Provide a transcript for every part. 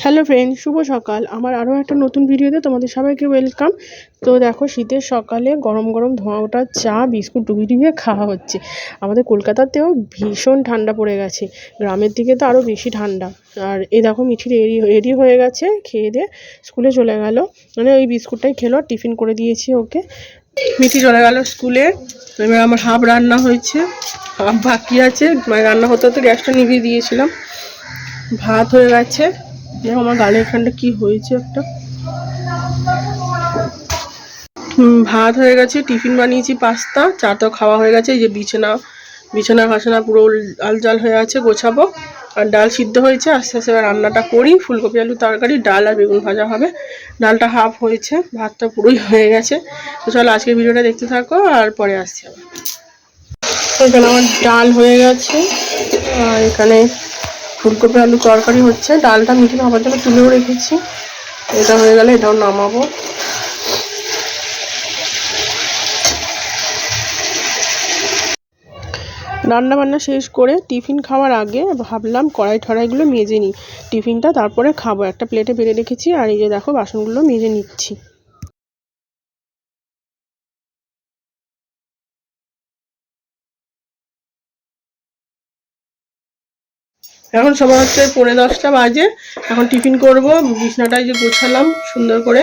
Hello friend শুভ সকাল। আমার আরও একটা নতুন ভিডিওতে তোমাদের সবাইকে ওয়েলকাম তো দেখো, শীতের সকালে গরম গরম ধোঁয়া ওঠা চা, বিস্কুট ডুবিয়ে ডুবিয়ে খাওয়া হচ্ছে। আমাদের কলকাতাতেও ভীষণ ঠান্ডা পড়ে গেছে। গ্রামের দিকে তো আরও বেশি ঠান্ডা। আর এ দেখো, মিঠি রেডি রেডি হয়ে গেছে, খেয়ে দিয়ে স্কুলে চলে গেল। মানে ওই বিস্কুটটাই খেলো টিফিন করে দিয়েছি ওকে। মিঠি চলে গেল স্কুলে এবার আমার হাফ রান্না হয়েছে, হাফ বাকি আছে। রান্না হতে হতে গ্যাসটা নিভিয়ে দিয়েছিলাম। ভাত হয়ে গেছে। দেখো আমার গালে এখানটা কি হয়েছে একটা। ভাত হয়ে গেছে, টিফিন বানিয়েছি, পাস্তা, চা তো খাওয়া হয়ে গেছে, এই যে বিছানা বিছানা ঘাসনা পুরো আল জাল হয়ে আছে, গোছাবো। আর ডাল সিদ্ধ হয়েছে, আস্তে আস্তে রান্নাটা করি, ফুলকপি, আলু, তরকারি, ডাল আর বেগুন ভাজা হবে। ডালটা হাফ হয়েছে ভাতটা পুরোই হয়ে গেছে। তো চলো আজকের ভিডিওটা দেখতে থাকো, আর পরে আসছি আবার। এখানে আমার ডাল হয়ে গেছে, আর এখানে ফুলকপি, আলু তরকারি হচ্ছে। ডালটা মিঠে ভাবার জন্য তুলেও রেখেছি। এটা হয়ে গেলে এটাও নামাবো। রান্না বান্না শেষ করে টিফিন খাওয়ার আগে ভাবলাম কড়াই ঠড়াইগুলো মেজে নিই। টিফিনটা তারপরে খাব। একটা প্লেটে বেড়ে রেখেছি। আর এই যে দেখো, বাসনগুলো মেজে নিচ্ছি। এখন সময় হচ্ছে পৌনে দশটা বাজে। এখন টিফিন করব, বিছনাটায় যে গোছালাম সুন্দর করে।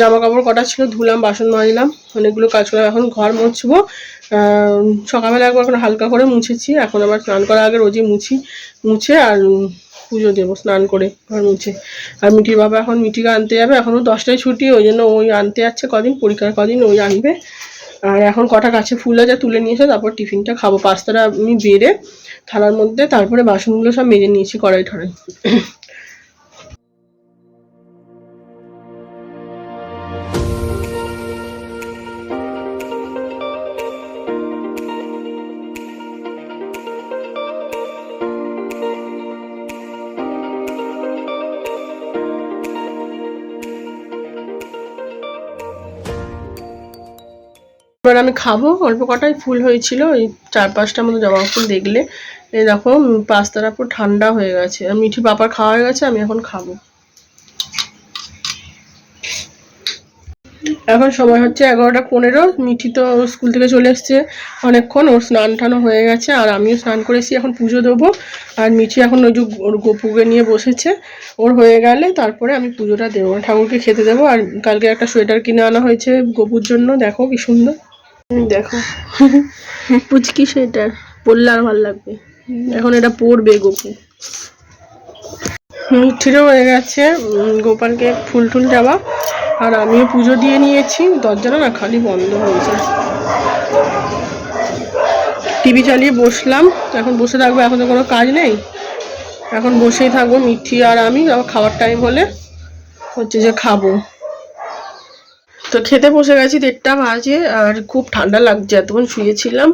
জামা কাপড় কটা ছিল ধুলাম, বাসন মাজলাম, অনেকগুলো কাজ করলাম এখন ঘর মুছবো। সকালবেলা একবার এখন হালকা করে মুছেছি, এখন আবার স্নান করার আগে রোজই মুছি। মুছে আর পুজো দেবো স্নান করে, ঘর মুছে। আর মিটির বাবা এখন মিটিকে আনতে যাবে এখনও দশটায় ছুটি, ওই জন্য ওই আনতে যাচ্ছে কদিন, পরীক্ষার কদিন ওই আনবে। আর এখন কটা গাছে ফুল আছে তুলে নিয়েছে, তারপর টিফিনটা খাব। পাস্তাটা আমি বেড়ে থালার মধ্যে, তারপরে বাসনগুলো সব মেজে নিয়েছি কড়াই ঠড়াই এবার আমি খাব। অল্প কটাই ফুল হয়েছিল, ওই চার পাঁচটার মতো জবা ফুল দেখলে। এই দেখো পাস্তাটা পুরো ঠান্ডা হয়ে গেছে। মিঠি পাপার খাওয়া হয়ে গেছে, আমি এখন খাব। এখন সময় হচ্ছে এগারোটা পনেরো। মিঠি তো স্কুল থেকে চলে এসছে অনেকক্ষণ, ওর স্নান টানও হয়ে গেছে, আর আমিও স্নান করেছি এখন পুজো দেবো। আর মিঠি এখন ওই যে ওর গোপুকে নিয়ে বসেছে, ওর হয়ে গেলে তারপরে আমি পুজোটা দেবো। ঠাকুরকে খেতে দেবো, আর কালকে একটা সোয়েটার কিনে আনা হয়েছে গোপুর জন্য, দেখো কি সুন্দর। দেখো। পুচকি সোয়েটার পরলে আর ভালো লাগবে। এখন এটা পরবে গোপু। মিঠিরও হয়ে গেছে। গোপালকে ফুল টুল দেওয়া। আর আমিও পুজো দিয়ে নিয়েছি। দরজাটা না খালি বন্ধ হয়েছে। টিভি চালিয়ে বসলাম। এখন বসে থাকব এখন তো কোনো কাজ নেই। এখন বসেই থাকব মিঠি আর আমি। আবার খাওয়ার টাইম হলে হচ্ছে যে খাব। তো খেতে বসে গেছি, দেড়টা বাজে, আর খুব ঠান্ডা লাগছে এতক্ষণ শুয়েছিলাম,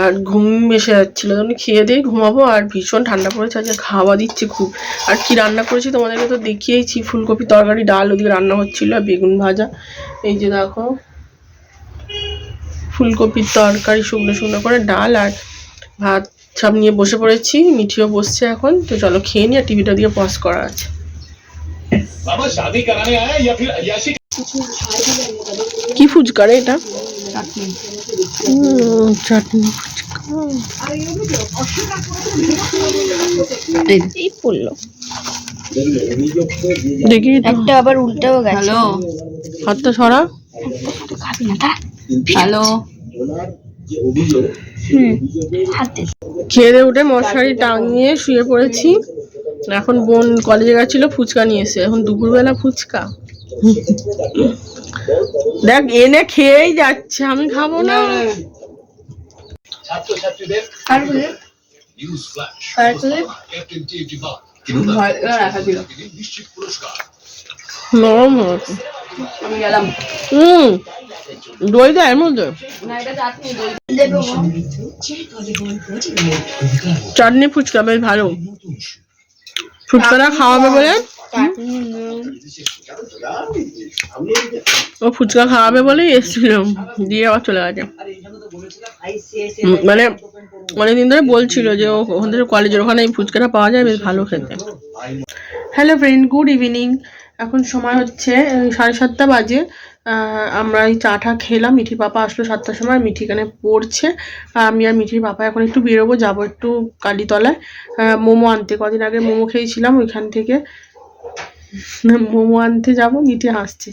আর ঘুম এসে যাচ্ছিল। তখন খেয়ে দিয়ে ঘুমাবো, আর ভীষণ ঠান্ডা পড়েছে, আজকে খাওয়া দিচ্ছে খুব। আর কি রান্না করেছি তোমাদেরকে তো দেখিয়েছি, ফুলকপি তরকারি, ডাল, ওদিকে রান্না হচ্ছিল, আর বেগুন ভাজা। এই যে দেখো ফুলকপির তরকারি, শুকনো শুকনো করে ডাল আর ভাত সব নিয়ে বসে পড়েছি, মিঠিও বসছে এখন। তো চলো খেয়ে নিয়ে টিভিটা দিয়ে পজ করা আছে। बाबा शादी कराने आया या फिर अयाशी কি ফুচকা রে এটা হুম, চাটনি ফুচকা এই পড়লো দেখি একটু। একটা আবার উল্টেও গেছে হ্যালো হাতটা সরা খাবি না তা হ্যালো হুম হাতে খেয়ে দিয়ে উঠে মশারি টাঙিয়ে শুয়ে পড়েছি এখন বোন কলেজে গেছিল ফুচকা নিয়ে এসে। এখন দুপুরবেলা ফুচকা। দেখ এনে খেয়েই যাচ্ছে আমি খাব না। নরম আমি গেলাম। হুম দই দেয় এর মধ্যে। চাটনি ফুচকা বেশ ভালো। ফুচকাটা খাওয়াবে বলে? ও ফুচকা খাওয়াবে বলেই এসেছিল। দিয়ে আবার চলে গেছে। মানে অনেকদিন ধরে বলছিল যে ও- ওদের কলেজের ওখানে এই ফুচকাটা পাওয়া যায় বেশ ভালো খেতে। হ্যালো ফ্রেন্ড গুড ইভিনিং এখন সময় হচ্ছে সাড়ে সাতটা বাজে। আমরা এই চাটা খেলাম। মিঠির পাপা আসলো সাতটার সময় মিঠি এখানে পড়ছে। আমি আর মিঠির পাপা এখন একটু বেরোবো, যাব একটু কালীতলায়। মোমো আনতে। কদিন আগে মোমো খেয়েছিলাম ওইখান থেকে। মোমো আনতে যাব, মিঠি হাসছে।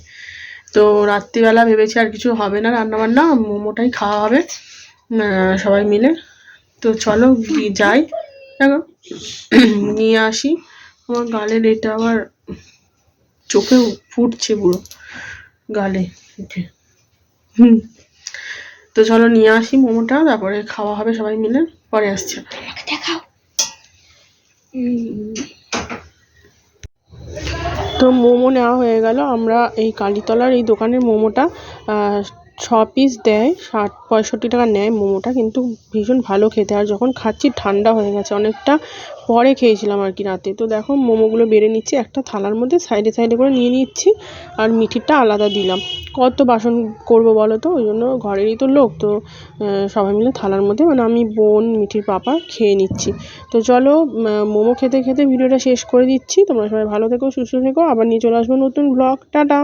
তো রাত্রিবেলা ভেবেছি আর কিছু হবে না রান্নাবান্না, মোমোটাই খাওয়া হবে। সবাই মিলে। তো চলো যাই। দেখো, নিয়ে আসি। আমার গালের এটা আবার চোখে ফুটছে পুরো। গালে উঠে। হুম। তো চলো নিয়ে আসি মোমোটা তারপরে খাওয়া হবে সবাই মিলে পরে আসছে। দেখাও। তো মোমো নেওয়া হয়ে গেল আমরা এই কালীতলার এই দোকানের মোমোটা ছ পিস দেয়, ষাট, পঁয়ষট্টি টাকা নেয় মোমোটা, কিন্তু ভীষণ ভালো খেতে। আর যখন খাচ্ছি, ঠান্ডা হয়ে গেছে। অনেকটা পরে খেয়েছিলাম আর কি রাতে। তো দেখো, মোমোগুলো বেড়ে নিচ্ছি, একটা থালার মধ্যে সাইডে সাইডে করে নিয়ে নিচ্ছি আর মিঠিরটা আলাদা দিলাম। কত বাসন করব বলো তো? ওই জন্য ঘরেরই তো লোক, তো সবাই মিলে থালার মধ্যে মানে আমি, বোন, মিঠির পাপা খেয়ে নিচ্ছি। তো চলো মোমো খেতে খেতে ভিডিওটা শেষ করে দিচ্ছি। তোমরা সবাই ভালো থেকো, সুস্থ থেকো। আবার নিয়ে চলে আসব নতুন ব্লগ টাটা!